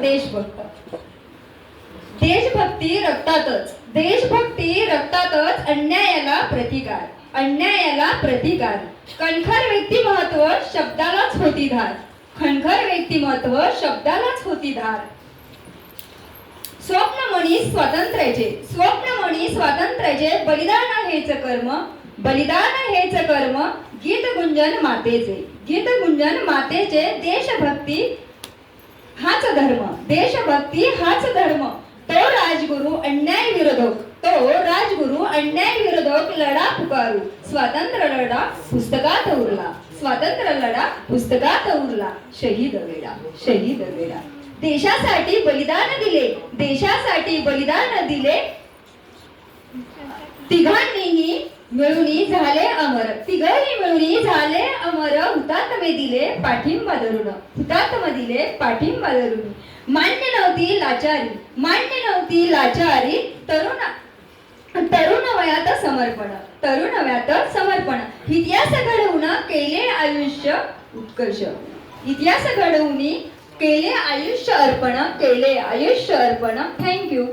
देशभक्त. देशभक्ती रक्तातच. देशभक्ती रक्तातच अन्यायाला प्रतिकार. अन्यायाला प्रतिकार. कणखर व्यक्तिमत्व शब्दालाच होती धार. खणखर व्यक्तिमत्व शब्दालाच होती धार. स्वप्नमणी स्वातंत्र्याचे स्वप्नमणी स्वातंत्र्याचे बलिदान हेच कर्म. बलिदान हेच कर्म. गीत गुंजन मातेचे. गीत गुंजन मातेचे देशभक्ती हाच धर्म. देशभक्ती हाच धर्म. तो राजगुरु अन्याय विरोधक. तो राजगुरु अन्याय विरोधक लढा पुकारू. स्वातंत्र्य लढा पुस्तकात उरला. स्वातंत्र्य लढा पुस्तकात उरला. शहीद वेडा शहीद वेडा देशासाठी बलिदान दिले. देशासाठी बलिदान दिले. तिघांनीही मिळून झाले अमर. तिघही मिळून झाले अमर हुतात्मे दिले पाठिंबा धरून हुतात्म दिले पाठिंबा धरून मान्य नव्हती लाचारी मान्य नव्हती लाचारी तरुण तरुण वयात समर्पण तरुण वयात समर्पण. इतिहास घडवून केले आयुष्य उत्कर्ष. इतिहास घडवून केले आयुष्य अर्पण केले आयुष्य अर्पण. थँक्यू